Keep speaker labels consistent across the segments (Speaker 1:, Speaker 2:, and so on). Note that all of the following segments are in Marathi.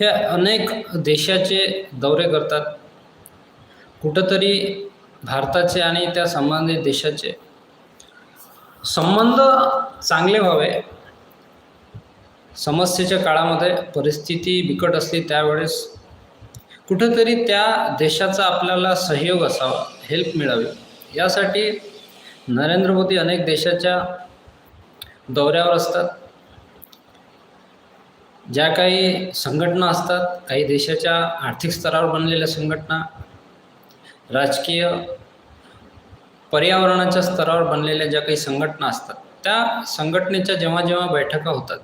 Speaker 1: हे अनेक देशाचे दौरे करतात. कुठंतरी भारताचे आणि त्या संबंधित देशाचे. संबंध चांगले व्हावे. समस्येच्या काळामध्ये परिस्थिती बिकट असली त्यावेळेस कुठंतरी त्या देशाचा आपल्याला सहयोग असावा हेल्प मिळावी. यासाठी नरेंद्र मोदी अनेक देशाच्या दौऱ्यावर असतात. ज्या काही संघटना असतात काही देशाच्या आर्थिक स्तरावर बनलेल्या संघटना राजकीय पर्यावरणाच्या स्तरावर बनलेल्या ज्या काही संघटना असतात त्या संघटनेच्या जेव्हा जेव्हा बैठका होतात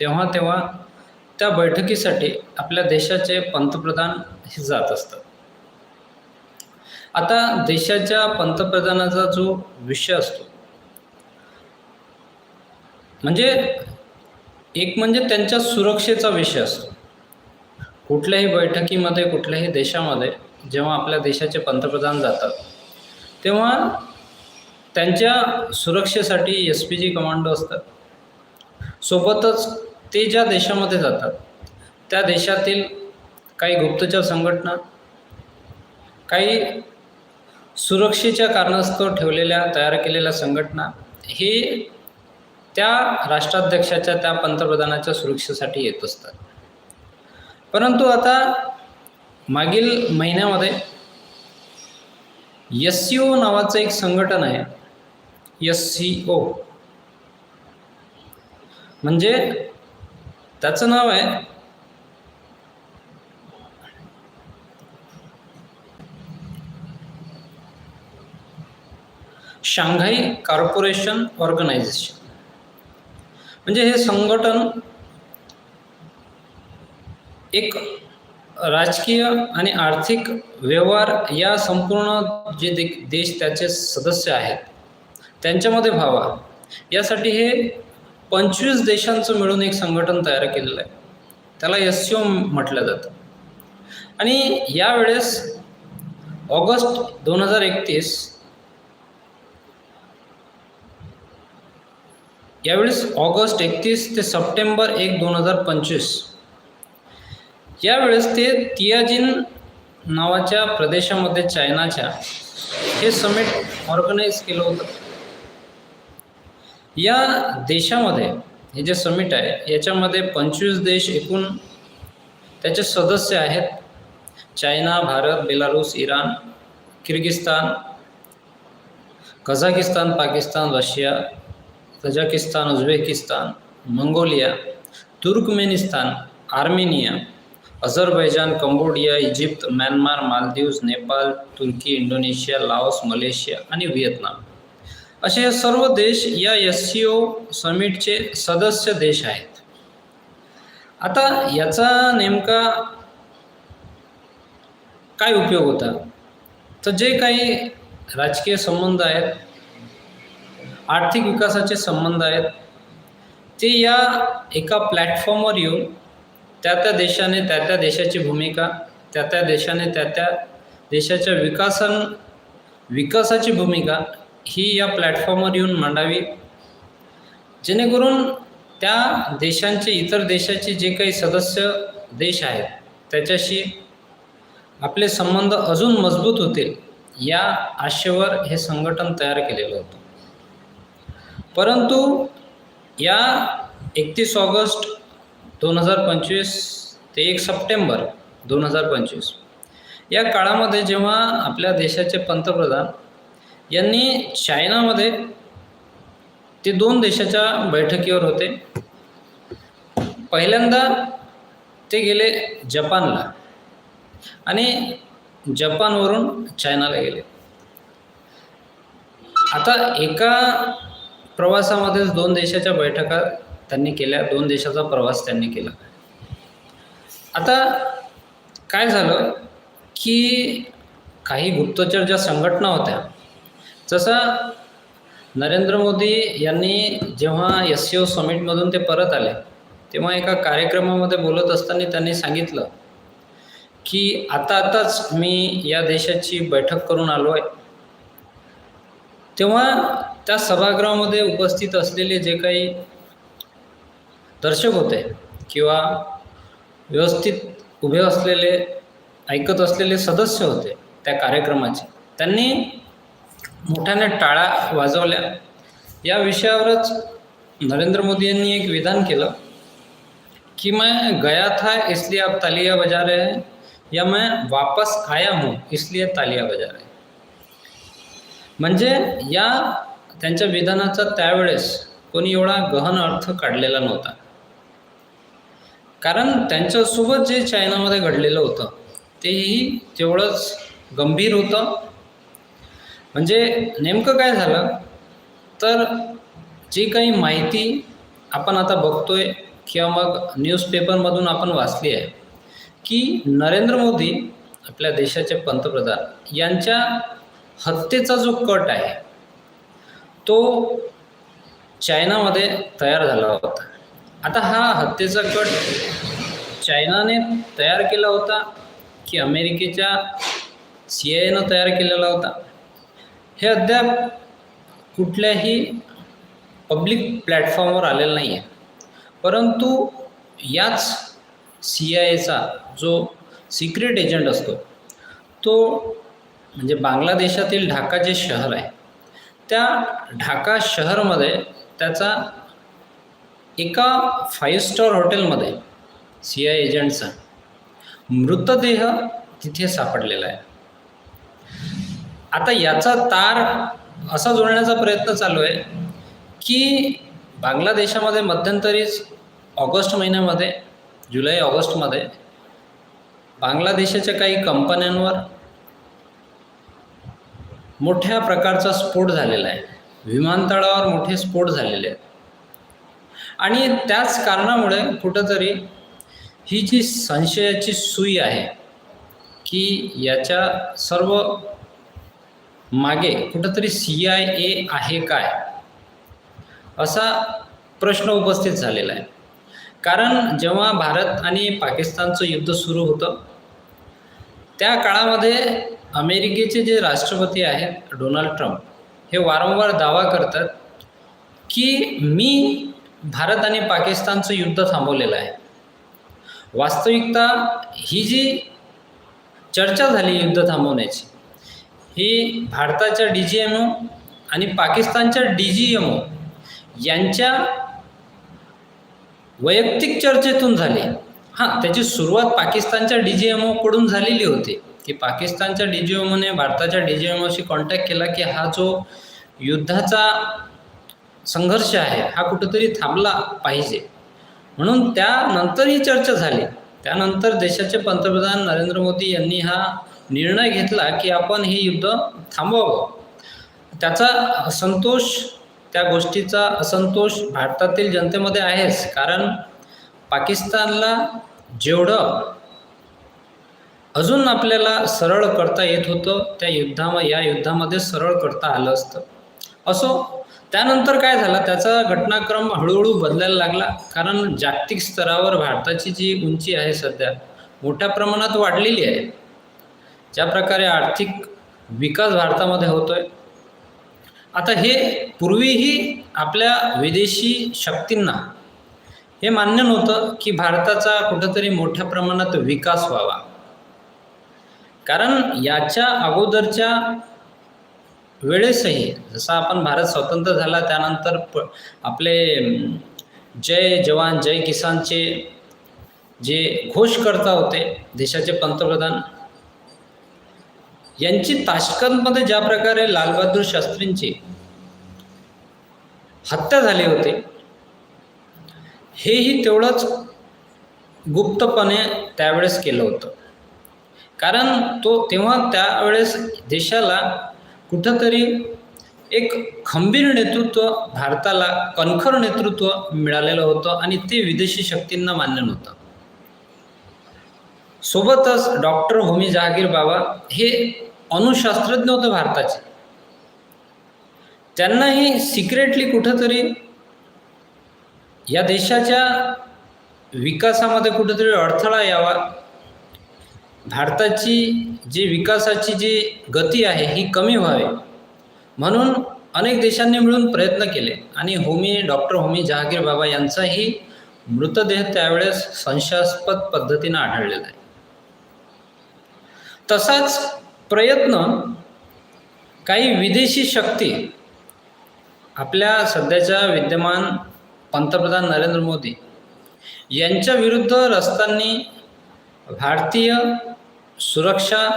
Speaker 1: तेव्हा तेव्हा त्या बैठकीसाठी आपल्या देशाचे पंतप्रधान हे जात असतात. आता देशाच्या पंतप्रधानाचा जो विषय असतो म्हणजे एक म्हणजे त्यांच्या सुरक्षेचा विषय असतो. कुठल्याही बैठकीमध्ये कुठल्याही देशामध्ये जेव्हा आपल्या देशाचे पंतप्रधान जातात तेव्हा त्यांच्या सुरक्षेसाठी एस पी जी कमांडो असतात. सोबतच ते ज्या देशामध्ये जातात त्या देशातील काही गुप्तचर संघटना काही सुरक्षेच्या कारणास्तव ठेवलेल्या तयार केलेल्या संघटना हे त्या राष्ट्राध्यक्षाच्या त्या पंतप्रधानाच्या सुरक्षेसाठी येत असतात. परंतु आता मागील महिन्यामध्ये एस सी ओ नावाचं एक संघटन आहे एस सी ओ. म्हणजे त्याचं नाव आहे शांघाई कॉर्पोरेशन ऑर्गनायझेशन. म्हणजे हे संघटन एक राजकीय आणि आर्थिक व्यवहार या संपूर्ण जे दे देश त्याचे सदस्य आहेत त्यांच्यामध्ये व्हावा. यासाठी हे पंचवीस देशांचं मिळून एक संघटन तयार केलेलं आहे. त्याला एस सी ओ म्हटलं जातं. आणि यावेळेस ऑगस्ट दोन हजार एकतीस यावेळेस ऑगस्ट एकतीस ते सप्टेंबर एक दोन हजार पंचवीस. यावेळेस ते तियाजिन नावाच्या प्रदेशामध्ये चायनाच्या हे समिट ऑर्गनाईज केलं होतं. या देशामध्ये हे जे समिट आहे याच्यामध्ये पंचवीस देश एकूण त्याचे सदस्य आहेत. China Bharat Belarus Iran Kyrgyzstan Kazakhstan Pakistan Russia Tajikistan Uzbekistan Mongolia Turkmenistan Armenia Azerbaijan Cambodia Egypt Myanmar Maldives Nepal तुर्की इंडोनेशिया लाओस मलेशिया आणि व्हिएतनाम. असे हे सर्व देश या एस सी ओ समिटचे सदस्य देश आहेत. आता याचा नेमका काय उपयोग होता? तर जे काही राजकीय संबंध आहेत आर्थिक विकासाचे संबंध आहेत. ते या एका प्लॅटफॉर्मवर येऊन त्या त्या देशाने त्या त्या देशाची भूमिका त्या त्या देशाने त्या त्या देशाच्या विकासन विकासाची भूमिका ही या प्लॅटफॉर्मवर येऊन मांडावी. जेणेकरून त्या देशांचे इतर देशाचे जे काही सदस्य देश आहेत त्याच्याशी आपले संबंध अजून मजबूत होतील या आशेवर हे संघटन तयार केलेलं होतं. परंतु या एकतीस ऑगस्ट दोन हजार पंचवीस ते एक सप्टेंबर दोन हजार पंचवीस या काळामध्ये जेव्हा आपल्या देशाचे पंतप्रधान यांनी चायनामध्ये ते दोन देशाच्या बैठकीवर होते. पहिल्यांदा ते गेले जपानला आणि जपानवरून चायनाला गेले. आता एका प्रवासामध्येच दोन देशाच्या बैठका त्यांनी केल्या दोन देशाचा प्रवास त्यांनी केला. आता काय झालं की काही गुप्तचर ज्या संघटना होत्या जसा नरेंद्र मोदी यांनी जेव्हा एस सी ओ समिटमधून ते परत आले तेव्हा एका कार्यक्रमामध्ये बोलत असताना त्यांनी सांगितलं की आता आताच मी या देशाची बैठक करून आलो आहे तेव्हा त्या सभागृहामध्ये उपस्थित असलेले जे काही दर्शक होते किंवा व्यवस्थित उभे असलेले ऐकत असलेले सदस्य होते त्या कार्यक्रमाचे त्यांनी मोठ्याने टाळा वाजवल्या. या विषयावरच नरेंद्र मोदी यांनी एक विधान केलं कि मैं गया था इसलिए आप तालियां बजा रहे हैं या मैं वापस आया हूँ इसलिए तालियां बजा रहे हैं. म्हणजे या त्यांच्या विधानाचा त्यावेळेस कोणी एवढा गहन अर्थ काढलेला नव्हता. कारण त्यांच्यासोबत जे चायनामध्ये घडलेलं होतं तेही तेवढंच गंभीर होतं. म्हणजे नेमकं काय झालं? तर जी काही माहिती आपण आता बघतोय किंवा मग न्यूजपेपरमधून आपण वाचली आहे की नरेंद्र मोदी आपल्या देशाचे पंतप्रधान यांच्या हत्येचा जो कट आहे तो चायनामध्ये तयार झाला होता. आता हा हत्येचा कट चायनाने तयार केला होता की अमेरिकेच्या सी आय एनं तयार केलेला होता? हे अद्याप कुठल्याही पब्लिक प्लॅटफॉर्मवर आलेलं नाही आहे परंतु याच सी आय एचा जो सिक्रेट एजंट असतो तो म्हणजे बांगलादेशातील ढाका जे शहर आहे त्या ढाका शहरमध्ये त्याचा एका फाईव्ह स्टार हॉटेलमध्ये सी आय एजंटचा मृतदेह तिथे सापडलेला आहे. आता याचा तार असा जोडण्याचा प्रयत्न चालू आहे की बांगलादेशामध्ये मध्यंतरीच ऑगस्ट महिन्यामध्ये जुलै ऑगस्टमध्ये बांगलादेशाच्या काही कंपन्यांवर मोठ्या प्रकारचा स्फोट झालेला आहे. विमानतळावर मोठे स्फोट झालेले आहेत. आणि त्याच कारणामुळे कुठंतरी ही जी संशयाची सुई आहे की याच्या सर्व मागे कुठंतरी सी आय ए आहे काय असा प्रश्न उपस्थित झालेला आहे. कारण जेव्हा भारत आणि पाकिस्तानचं युद्ध सुरू होतं त्या काळामध्ये अमेरिकेचे जे राष्ट्रपती आहेत डोनाल्ड ट्रम्प हे वारंवार दावा करतात की मी भारत आणि पाकिस्तानचं युद्ध थांबवलेलं आहे. वास्तविकता ही जी चर्चा झाली युद्ध थांबवण्याची ही भारताच्या डी जी एम ओ आणि पाकिस्तानच्या डी जी एम ओ यांच्या वैयक्तिक चर्चेतून झाली. हां त्याची सुरुवात पाकिस्तानच्या डी जी एम ओकडून झालेली होती. की पाकिस्तानच्या डी जी भारताच्या डी एम ओशी कॉन्टॅक्ट केला की हा जो युद्धाचा संघर्ष आहे हा कुठंतरी थांबला पाहिजे. म्हणून त्यानंतर ही चर्चा झाली. त्यानंतर देशाचे पंतप्रधान नरेंद्र मोदी यांनी हा निर्णय घेतला की आपण हे युद्ध थांबवावं. त्याचा असंतोष त्या गोष्टीचा असंतोष भारतातील जनतेमध्ये आहेच. कारण पाकिस्तानला जेवढं अजून आपल्याला सरळ करता येत होतं त्या युद्धाम या युद्धामध्ये सरळ करता आलं असतं. असो त्यानंतर काय झालं? त्याचा घटनाक्रम हळूहळू बदलायला लागला. कारण जागतिक स्तरावर भारताची जी उंची आहे सध्या मोठ्या प्रमाणात वाढलेली आहे. ज्या प्रकारे आर्थिक विकास भारतामध्ये होतोय. आता हे पूर्वीही आपल्या विदेशी शक्तींना हे मान्य नव्हतं की भारताचा कुठंतरी मोठ्या प्रमाणात विकास व्हावा. कारण याच्या अगोदरच्या वेळेसही जसा आपण भारत स्वतंत्र झाला त्यानंतर प आपले जय जवान जय किसानचे जे घोषकर्ता होते देशाचे पंतप्रधान यांची ताशकंदमध्ये ज्या प्रकारे लालबहादूर शास्त्रींची हत्या झाली होती हेही तेवढंच गुप्तपणे त्यावेळेस केलं होतं. कारण तो तेव्हा त्यावेळेस देशाला कुठंतरी एक खंबीर नेतृत्व भारताला कणखर नेतृत्व मिळालेलं होतं आणि ते विदेशी शक्तींना मान्य नव्हतं. सोबतच डॉक्टर होमी जहागीर बाबा हे अणुशास्त्रज्ञ होते भारताचे. त्यांनाही सिक्रेटली कुठंतरी या देशाच्या विकासामध्ये कुठेतरी अडथळा यावा. भारताची जी विकासाची जी गती आहे ही कमी व्हावी. म्हणून अनेक देशांनी मिळून प्रयत्न केले. आणि होमी डॉक्टर होमी जहागीर बाबा यांचाही मृतदेह त्यावेळेस संशयास्पद पद्धतीनं आढळलेला आहे. तसाच प्रयत्न काही विदेशी शक्ती आपल्या सध्याच्या विद्यमान पंतप्रधान नरेंद्र मोदी यांच्या विरुद्ध रस्त्यांनी भारतीय सुरक्षा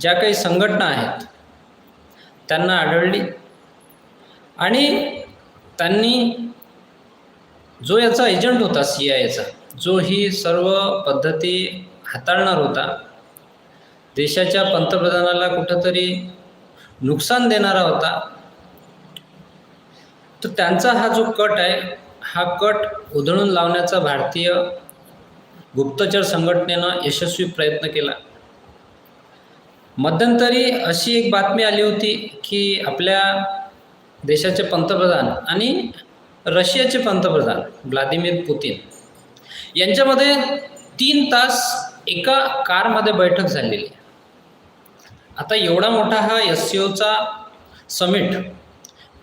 Speaker 1: ज्या काही संघटना आहेत त्यांना आढळली. आणि त्यांनी जो याचा एजंट होता सी आय एचा जो ही सर्व पद्धती हाताळणार होता देशाच्या पंतप्रधानाला कुठंतरी नुकसान देणारा होता तर त्यांचा हा जो कट आहे हा कट उधळून लावण्याचा भारतीय गुप्तचर संघटनेनं यशस्वी प्रयत्न केला. मध्यंतरी अशी एक बातमी आली होती की आपल्या देशाचे पंतप्रधान आणि रशियाचे पंतप्रधान व्लादिमीर पुतीन यांच्यामध्ये तीन तास एका कारमध्ये बैठक झालेली. आता एवढा मोठा हा एस सी ओचा समिट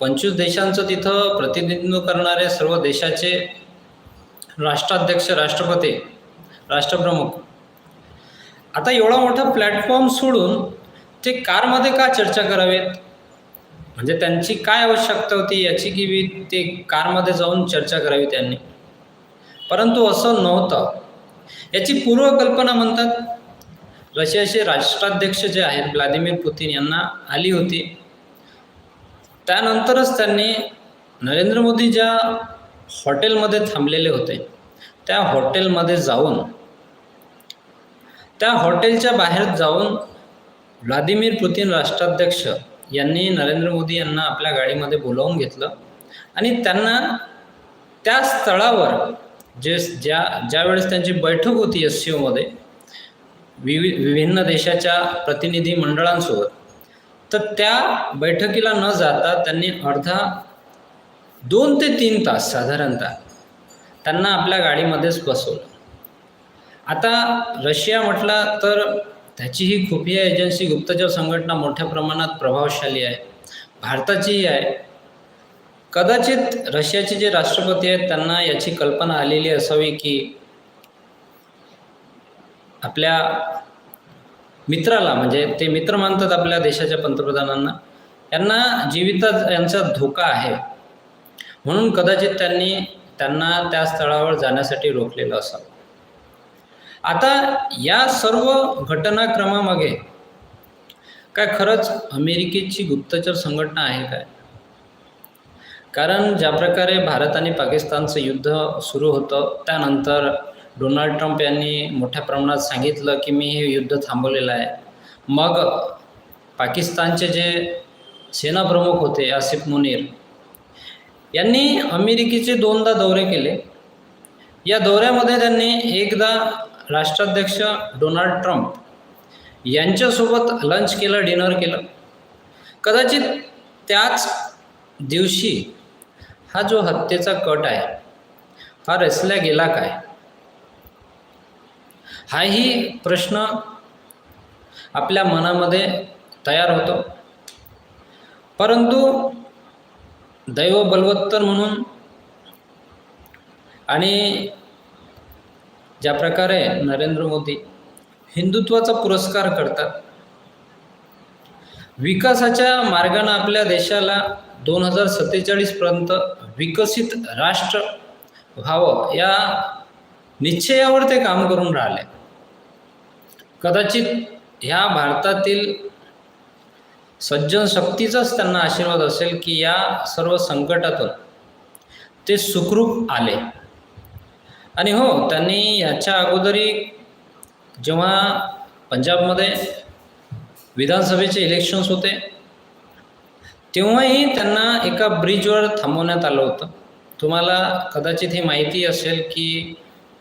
Speaker 1: पंचवीस देशांचं तिथं प्रतिनिधित्व करणारे सर्व देशाचे राष्ट्राध्यक्ष राष्ट्रपती राष्ट्रप्रमुख. आता एवढा मोठा प्लॅटफॉर्म सोडून ते कारमध्ये का चर्चा करावेत? म्हणजे त्यांची काय आवश्यकता होती? याची की मी ते कारमध्ये जाऊन चर्चा करावी त्यांनी? परंतु असं नव्हतं. याची पूर्वकल्पना म्हणतात रशियाचे राष्ट्राध्यक्ष जे आहेत व्लादिमीर पुतीन यांना आली होती. त्यानंतरच त्यांनी नरेंद्र मोदी ज्या हॉटेलमध्ये थांबलेले होते त्या हॉटेलमध्ये जाऊन त्या हॉटेलच्या बाहेर जाऊन व्लादिमीर पुतीन राष्ट्राध्यक्ष यांनी नरेंद्र मोदी यांना आपल्या गाडीमध्ये बोलावून घेतलं. आणि त्यांना त्या स्थळावर जे ज्या ज्यावेळेस त्यांची बैठक होती एस सी ओमध्ये विवि विभिन्न देशाच्या प्रतिनिधी मंडळांसोबत तर त्या बैठकीला न जाता त्यांनी अर्धा दोन ते तीन तास साधारणतः त्यांना आपल्या गाडीमध्येच बसवलं. आता रशिया म्हटला तर त्याची ही खुफिया एजन्सी गुप्तचर संघटना मोठ्या प्रमाणात प्रभावशाली आहे भारताचीही आहे. कदाचित रशियाचे जे राष्ट्रपती आहेत त्यांना याची कल्पना आलेली असावी की आपल्या मित्राला म्हणजे ते मित्र मानतात आपल्या देशाच्या पंतप्रधानांना यांना जीवितात यांचा धोका आहे. म्हणून कदाचित त्यांनी त्यांना त्या स्थळावर जाण्यासाठी रोखलेलं असावं. आता या सर्व घटनाक्रमामागे काय खरंच अमेरिकेची गुप्तचर संघटना आहे काय? कारण ज्या प्रकारे भारत आणि पाकिस्तानचं युद्ध सुरू होतं त्यानंतर डोनाल्ड ट्रम्प यांनी मोठ्या प्रमाणात सांगितलं की मी हे युद्ध थांबवलेलं आहे. मग पाकिस्तानचे जे सेनाप्रमुख होते आसिफ मुनीर यांनी अमेरिकेचे दोनदा दौरे केले. या दौऱ्यामध्ये त्यांनी एकदा राष्ट्राध्यक्ष डोनाल्ड ट्रम्प यांच्यासोबत लंच केलं डिनर केलं. कदाचित त्याच दिवशी हा जो हत्येचा कट आहे हा रचला गेला काय? हाही प्रश्न आपल्या मनामध्ये तयार होतो. परंतु दैव बलवत्तर म्हणून आणि ज्या प्रकारे नरेंद्र मोदी हिंदुत्वाचा पुरस्कार करतात विकासाच्या मार्गाने आपल्या देशाला दोन हजार सत्तेचाळीसपर्यंत विकसित राष्ट्र व्हावं या निश्चयावर ते काम करून राहिले. कदाचित ह्या भारतातील सज्जन शक्तीचाच त्यांना आशीर्वाद असेल की या सर्व संकटातून ते सुखरूप आले. आणि हो त्यांनी याच्या अगोदरी जेव्हा पंजाबमध्ये विधानसभेचे इलेक्शन्स होते तेव्हाही त्यांना एका ब्रिजवर थांबवण्यात आलं होतं. तुम्हाला कदाचित ही माहिती असेल की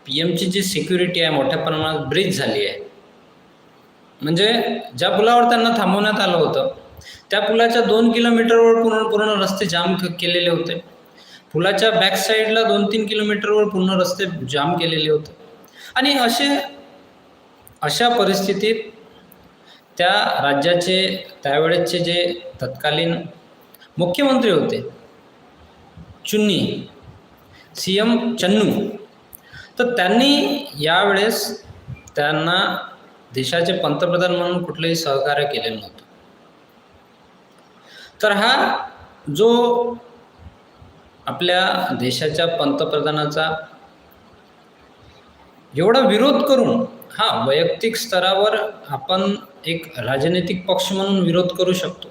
Speaker 1: पी एमची जी सिक्युरिटी आहे मोठ्या प्रमाणात ब्रिज झाली आहे. म्हणजे ज्या पुलावर त्यांना थांबवण्यात आलं होतं त्या पुलाच्या दोन किलोमीटरवर पूर्ण पूर्ण रस्ते जाम केलेले होते. पुलाच्या बॅक साईडला दोन तीन किलोमीटरवर पूर्ण रस्ते जाम केलेले होते. आणि असे अशा परिस्थितीत त्या राज्याचे त्यावेळेसचे जे तत्कालीन मुख्यमंत्री होते चुन्नी सी एम चन्नू तर त्यांनी यावेळेस त्यांना देशाचे पंतप्रधान म्हणून कुठलंही सहकार्य केलेलं नव्हतं. तर हा जो आपल्या देशाच्या पंतप्रधानाचा एवढा विरोध करून हा वैयक्तिक स्तरावर आपण एक राजनैतिक पक्ष म्हणून विरोध करू शकतो.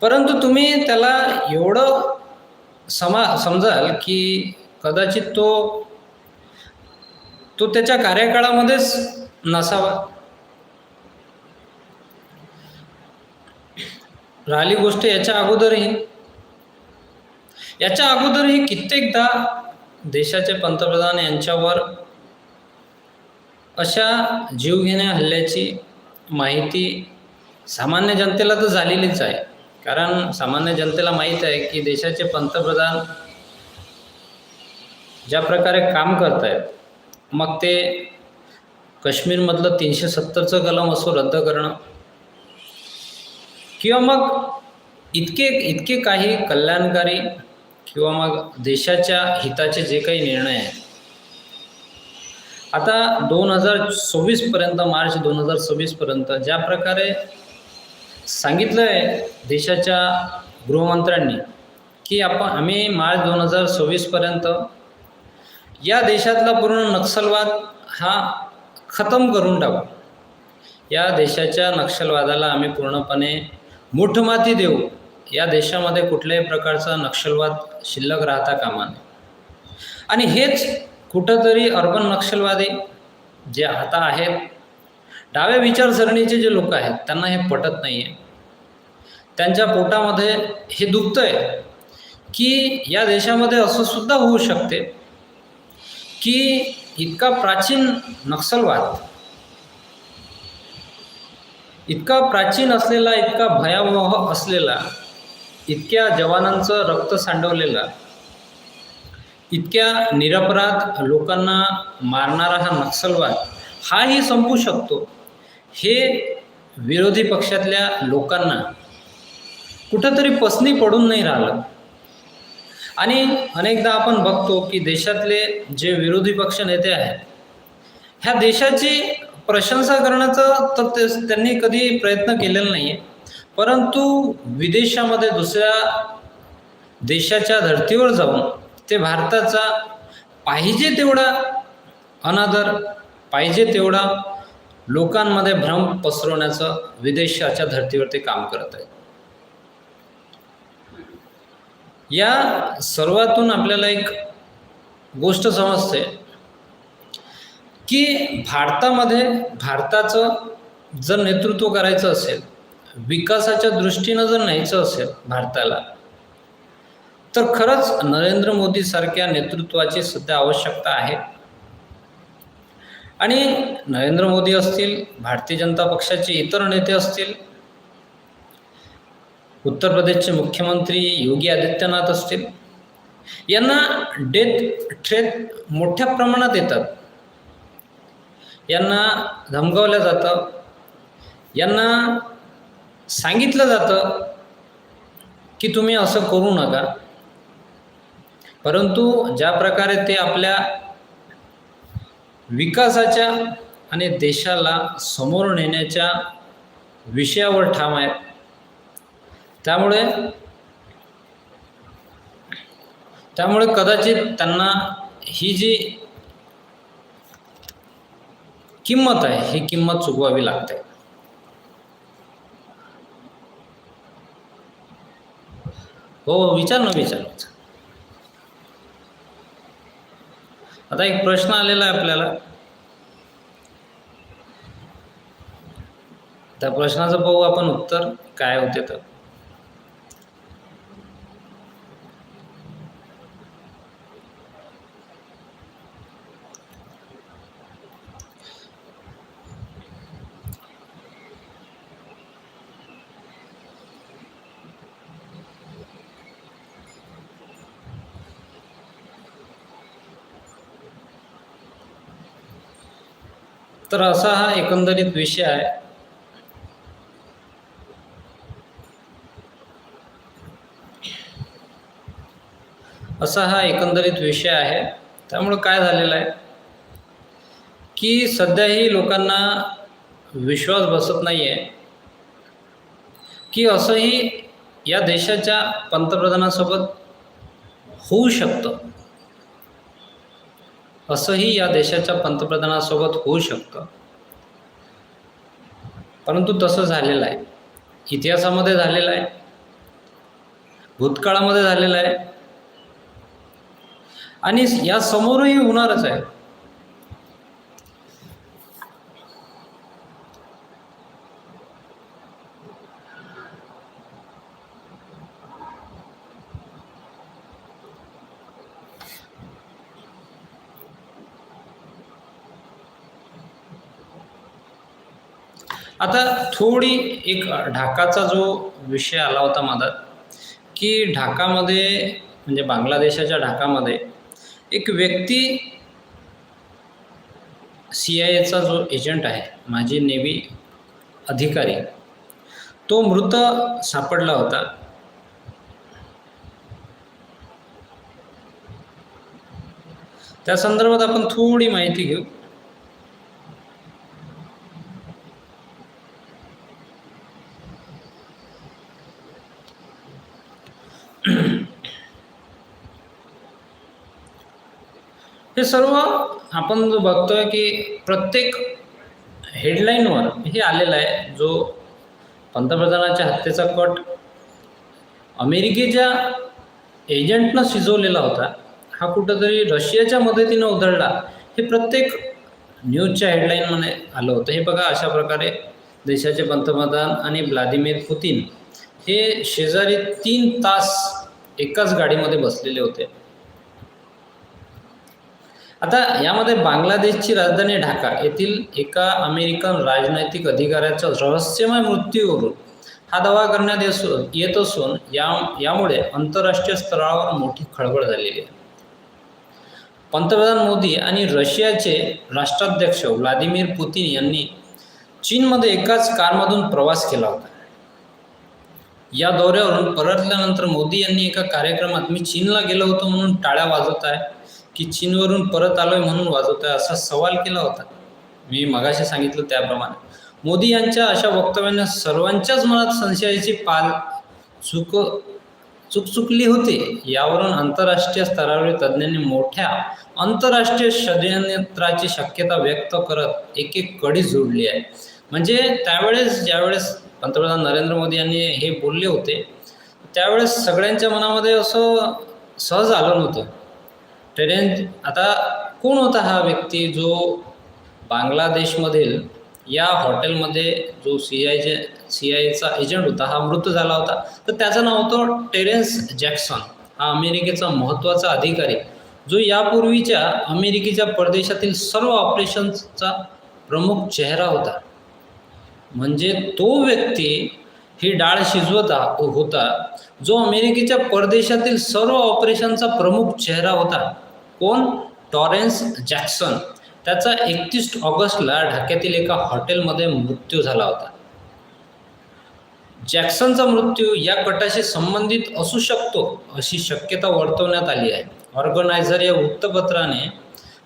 Speaker 1: परंतु तुम्ही त्याला एवढं समा समजाल की कदाचित तो तो त्याच्या कार्यकाळामध्येच नसावा. राहिली गोष्ट याच्या अगोदरही. याच्या अगोदरही कित्येकदा देशाचे पंतप्रधान यांच्यावर अशा जीवघेण्या हल्ल्याची माहिती सामान्य जनतेला तर झालेलीच आहे. कारण सामान्य जनतेला माहीत आहे की देशाचे पंतप्रधान ज्या प्रकारे काम करत आहेत मग ते काश्मीरमधलं तीनशे सत्तरचं कलम असो रद्द करणं. किंवा मग इतके इतके काही कल्याणकारी किंवा मग देशाच्या हिताचे जे काही निर्णय आहेत. आता दोन हजार सव्वीसपर्यंत मार्च दोन हजार सव्वीसपर्यंत ज्या प्रकारे सांगितलं आहे देशाच्या गृहमंत्र्यांनी की आपण आम्ही मार्च दोन हजार सव्वीसपर्यंत या देशातला पूर्ण नक्षलवाद हा खतम करून टाकू. या देशाच्या नक्षलवादाला आम्ही पूर्णपणे मुठमाती देऊ. या देशामध्ये कुठल्याही प्रकारचा नक्षलवाद शिल्लक राहता कामा नये. आणि हेच कुठंतरी अर्बन नक्षलवादी जे आता आहेत डाव्या विचारसरणीचे जे लोक आहेत त्यांना हे पटत नाही आहे त्यांच्या पोटामध्ये हे दुखतं आहे की या देशामध्ये असं सुद्धा होऊ शकते. की इतका प्राचीन नक्षलवाद इतका प्राचीन असलेला इतका भयावह असलेला इतक्या जवानांचं रक्त सांडवलेला इतक्या निरपराध लोकांना मारणारा हा नक्षलवाद हाही संपू शकतो. हे विरोधी पक्षातल्या लोकांना कुठंतरी पसनी पडून नाही राहिलं. आणि अनेकदा आपण बघतो की देशातले जे विरोधी पक्ष नेते आहेत ह्या देशाची प्रशंसा करण्याचा तर ते त्यांनी कधी प्रयत्न केलेला नाही आहे परंतु विदेशामध्ये दुसऱ्या देशाच्या धर्तीवर जाऊन ते भारताचा पाहिजे तेवढा अनादर पाहिजे तेवढा लोकांमध्ये भ्रम पसरवण्याचं विदेशाच्या धर्तीवर ते काम करत आहेत. या सर्वातून आपल्याला एक गोष्ट समजते की भारतामध्ये भारताचं जर नेतृत्व करायचं असेल विकासाच्या दृष्टीनं जर न्यायचं असेल भारताला तर खरंच नरेंद्र मोदीसारख्या नेतृत्वाची सध्या आवश्यकता आहे. आणि नरेंद्र मोदी असतील भारतीय जनता पक्षाचे इतर नेते असतील उत्तर प्रदेशचे मुख्यमंत्री योगी आदित्यनाथ असतील. यांना डेथ थ्रेट मोठ्या प्रमाणात येतात. यांना धमकावलं जातं. यांना सांगितलं जातं की तुम्ही असं करू नका. परंतु ज्या प्रकारे ते आपल्या विकासाच्या आणि देशाला समोर नेण्याच्या विषयावर ठाम आहेत त्यामुळे त्यामुळे कदाचित त्यांना ही जी किंमत आहे ही किंमत चुकवावी लागते. हो विचार ना विचार आता एक प्रश्न आलेला आहे आपल्याला. त्या प्रश्नाचं पाहू आपण उत्तर. काय होते तर? तर असा हा एकंदरीत विषय आहे. असा हा एकंदरीत विषय आहे. त्यामुळं काय झालेलं आहे? की सध्याही लोकांना विश्वास बसत नाही आहे की असंही या देशाच्या पंतप्रधानासोबत होऊ शकतं. असंही या देशाच्या पंतप्रधानासोबत होऊ शकतं. परंतु तसं झालेलं आहे. इतिहासामध्ये झालेलं आहे. भूतकाळामध्ये झालेलं आहे. आणि या समोरही होणारच आहे. आता थोडी एक ढाकाचा जो विषय आला होता मधात की ढाकामध्ये म्हणजे बांगलादेशाच्या ढाकामध्ये एक व्यक्ती सी आय एचा जो एजंट आहे माजी नेव्ही अधिकारी तो मृत सापडला होता. त्या संदर्भात आपण थोडी माहिती घेऊ. हे सर्व आपण जो बघतोय की प्रत्येक हेडलाईनवर हे आलेलं आहे जो पंतप्रधानाच्या हत्येचा कट अमेरिकेच्या एजंटनं शिजवलेला होता हा कुठंतरी रशियाच्या मदतीनं उधळला हे प्रत्येक न्यूजच्या हेडलाईनमध्ये आलं होतं. हे बघा अशा प्रकारे देशाचे पंतप्रधान आणि व्लादिमीर पुतीन हे शेजारी तीन तास एकाच गाडीमध्ये बसलेले होते. आता यामध्ये बांगलादेशची राजधानी ढाका येथील एका अमेरिकन राजनैतिक अधिकाऱ्याचा रहस्यमय मृत्यूवरून हा दावा करण्यात असून येत असून या यामुळे आंतरराष्ट्रीय स्तरावर मोठी खळबळ झालेली आहे. पंतप्रधान मोदी आणि रशियाचे राष्ट्राध्यक्ष व्लादिमीर पुतीन यांनी चीनमध्ये एकाच कारमधून प्रवास केला होता. या दौऱ्यावरून परतल्यानंतर मोदी यांनी एका कार्यक्रमात मी चीनला गेलो होतो म्हणून टाळ्या वाजवत आहे की चीनवरून परत आलोय म्हणून वाजवत आहे असा सवाल केला होता. मी मगाशी सांगितलं त्याप्रमाणे. मोदी यांच्या अशा वक्तव्याने सर्वांच्याच मनात संशयाची पाल चुक चुकचुकली होती. यावरून आंतरराष्ट्रीय स्तरावरील तज्ज्ञांनी मोठ्या आंतरराष्ट्रीय षडयंत्राची शक्यता व्यक्त करत एक एक कडी जोडली आहे. म्हणजे त्यावेळेस ज्यावेळेस पंतप्रधान नरेंद्र मोदी यांनी हे बोलले होते त्यावेळेस सगळ्यांच्या मनामध्ये असं सहज आलं नव्हतं. ट्रेन आता कोण होता हा व्यक्ती जो बांगलादेशमधील या हॉटेलमध्ये जो सी आयचे सी आयचा एजंट होता हा मृत झाला होता. तर त्याचं नाव होतं टेरेन्स जॅक्सन. हा अमेरिकेचा महत्त्वाचा अधिकारी जो यापूर्वीच्या अमेरिकेच्या परदेशातील सर्व ऑपरेशन्सचा प्रमुख चेहरा होता. म्हणजे तो व्यक्ती ही डाळ शिजवता होता जो अमेरिकेच्या परदेशातील सर्व ऑपरेशनचा प्रमुख चेहरा होता. कोण? Torrance Jackson. त्याचा एकतीस ऑगस्टला ढाक्यातील एका हॉटेलमध्ये मृत्यू झाला होता. जॅक्सनचा मृत्यू या कटाशी संबंधित असू शकतो अशी शक्यता वर्तवण्यात आली आहे. ऑर्गनायझर या वृत्तपत्राने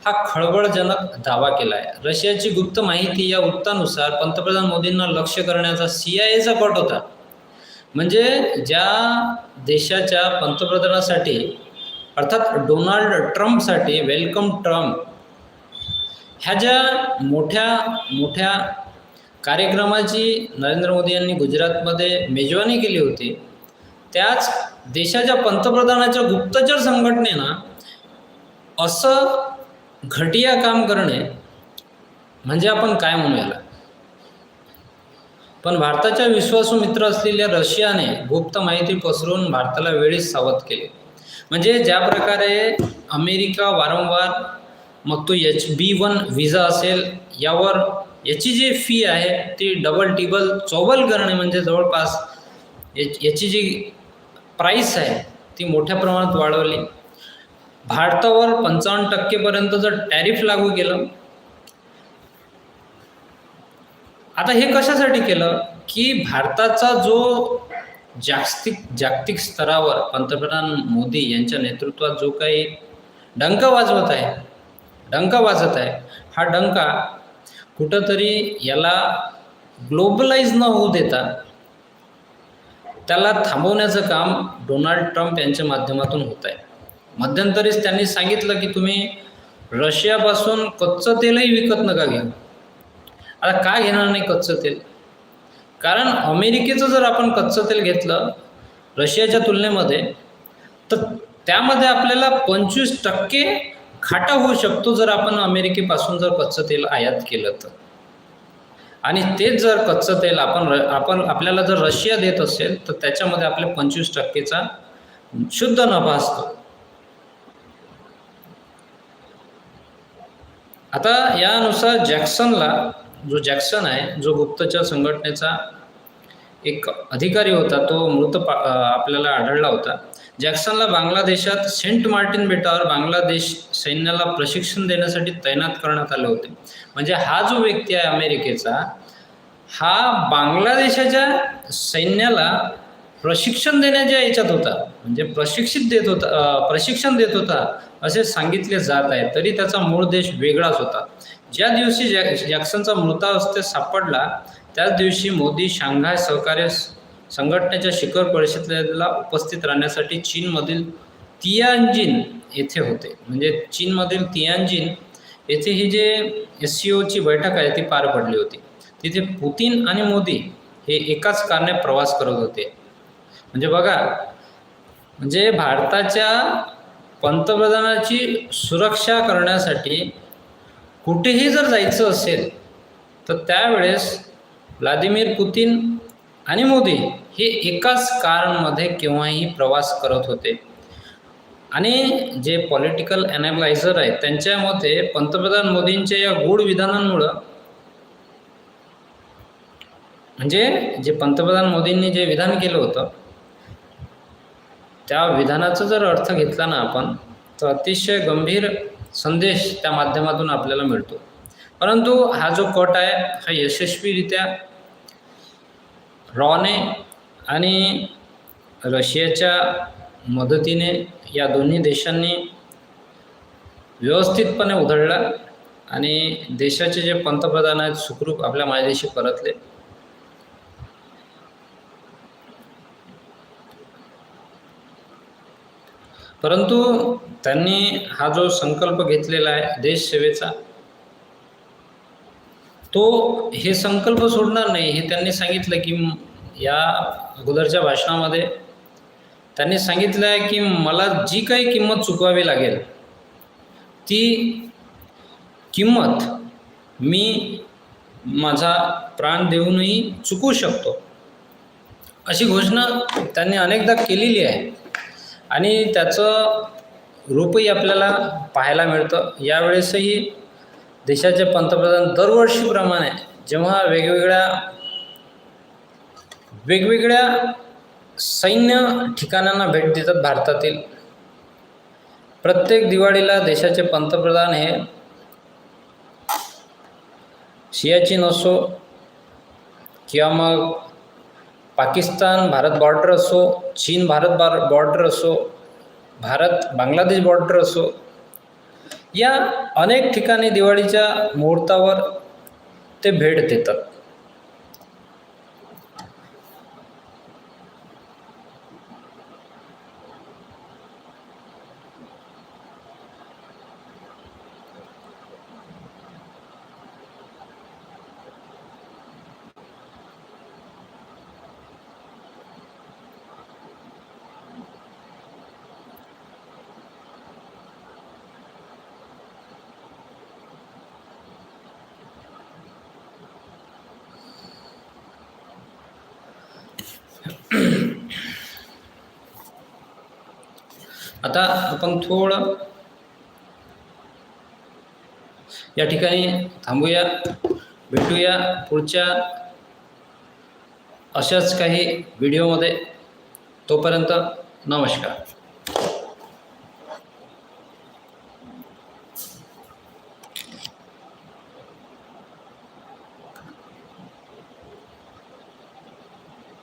Speaker 1: हा खळबळजनक दावा केला आहे रशियाची गुप्त माहिती या वृत्तानुसार पंतप्रधान मोदींना लक्ष करण्याचा सी आय एचा कट होता. म्हणजे ज्या देशाच्या पंतप्रधानासाठी अर्थात डोनाल्ड ट्रम्पसाठी वेलकम ट्रम्प ह्या ज्या मोठ्या मोठ्या कार्यक्रमाची नरेंद्र मोदी यांनी गुजरातमध्ये मेजवानी केली होती त्याच देशाच्या पंतप्रधानाच्या गुप्तचर संघटनेनं असं घटिया काम करणे म्हणजे आपण काय म्हणू याला? पण भारताच्या विश्वासू मित्र असलेल्या रशियाने गुप्त माहिती पसरून भारताला वेळीच सावध केले. म्हणजे ज्या प्रकारे अमेरिका वारंवार मग तो एच बी वन व्हिजा असेल यावर याची जी फी आहे ती डबल टिबल चौबल करणे म्हणजे जवळपास याची जी प्राईस आहे ती मोठ्या प्रमाणात वाढवली. भारतावर पंचावन्न टक्केपर्यंत जर टॅरिफ लागू केलं आता हे कशासाठी केलं? की भारताचा जो जागतिक जागतिक स्तरावर पंतप्रधान मोदी यांच्या नेतृत्वात जो काही डंका वाजवत आहे डंका वाजत आहे हा डंका कुठंतरी याला ग्लोबलाइज न होऊ देता त्याला थांबवण्याचं काम डोनाल्ड ट्रम्प यांच्या माध्यमातून होत आहे. मध्यंतरीच त्यांनी सांगितलं की तुम्ही रशियापासून कच्चं तेलही विकत नका घ्या. आता का घेणार नाही कच्चं तेल? कारण अमेरिकेचं जर आपण कच्चं तेल घेतलं रशियाच्या तुलनेमध्ये तर त्यामध्ये आपल्याला पंचवीस टक्के खाटा होऊ शकतो जर आपण अमेरिकेपासून जर कच्चं तेल आयात केलं तर. आणि तेच जर कच्चं तेल आपण र आपण आपल्याला जर रशिया देत असेल तर त्याच्यामध्ये आपल्या पंचवीस टक्केचा शुद्ध नफा असतो. आता यानुसार जॅक्सनला जो जॅक्सन आहे जो गुप्तचर संघटनेचा एक अधिकारी होता तो मृत पा आपल्याला आढळला होता. जॅक्सनला बांगलादेशात सेंट मार्टिन बेटावर बांगलादेश सैन्याला प्रशिक्षण देण्यासाठी तैनात करण्यात आले होते. म्हणजे हा जो व्यक्ती आहे अमेरिकेचा हा बांगलादेशाच्या सैन्याला प्रशिक्षण देण्याच्या याच्यात होता. म्हणजे प्रशिक्षित देत होता प्रशिक्षण देत होता असे सांगितले जात आहे. तरी त्याचा मूळ देश वेगळाच होता. ज्या दिवशी जॅ जॅक्सनचा मृतावस्थेत सापडला त्याच दिवशी मोदी शांघाय सहकार्य संघटनेच्या शिखर परिषदेला उपस्थित राहण्यासाठी चीनमधील तियानजिन येथे होते. म्हणजे चीनमधील तियानजिन येथे ही जे एस सी ओची बैठक आहे ती पार पडली होती. तिथे पुतीन आणि मोदी हे एकाच कारने प्रवास करत होते. म्हणजे बघा म्हणजे भारताच्या पंतप्रधानाची सुरक्षा करण्यासाठी कुठेही जर जायचं असेल तर त्यावेळेस व्लादिमीर पुतीन आणि मोदी हे एकाच कारमध्ये केव्हाही प्रवास करत होते. आणि जे पॉलिटिकल ॲनालायझर आहेत त्यांच्या मते पंतप्रधान मोदींच्या या गूढ विधानांमुळं म्हणजे जे पंतप्रधान मोदींनी जे विधान केलं होतं त्या विधानाचा जर अर्थ घेतला ना आपण तर अतिशय गंभीर संदेश त्या माध्यमातून आपल्याला मिळतो. परंतु हा जो कट आहे हा यशस्वीरित्या रॉने आणि रशियाच्या मदतीने या दोन्ही देशांनी व्यवस्थितपणे उधळला आणि देशाचे जे पंतप्रधान आहेत सुखरूप आपल्या मायदेशी परतले. परंतु त्यांनी हा जो संकल्प घेतलेला आहे देशसेवेचा तो हे संकल्प सोडणार नाही. हे त्यांनी सांगितलं की या अगोदरच्या भाषणामध्ये त्यांनी सांगितलं आहे की मला जी काही किंमत चुकवावी लागेल ती किंमत मी माझा प्राण देऊनही चुकू शकतो. अशी घोषणा त्यांनी अनेकदा केलेली आहे. आणि त्याचं रूपही आपल्याला पाहायला मिळतं. यावेळेसही देशाचे पंतप्रधान दरवर्षीप्रमाणे जेव्हा वेगवेगळ्या वेगवेगळ्या सैन्य ठिकाणांना भेट देतात भारतातील प्रत्येक दिवाळीला देशाचे पंतप्रधान हे सियाचीन असो किंवा मग पाकिस्तान भारत बॉर्डर असो चीन भारत बार बॉर्डर असो भारत बांगलादेश बॉर्डर असो या अनेक ठिकाणी दिवाळीच्या मुहूर्तावर ते भेट देतात. आता आपण थोडं या ठिकाणी थांबूया भेटूया पुढच्या अशाच काही व्हिडिओमध्ये तोपर्यंत नमस्कार.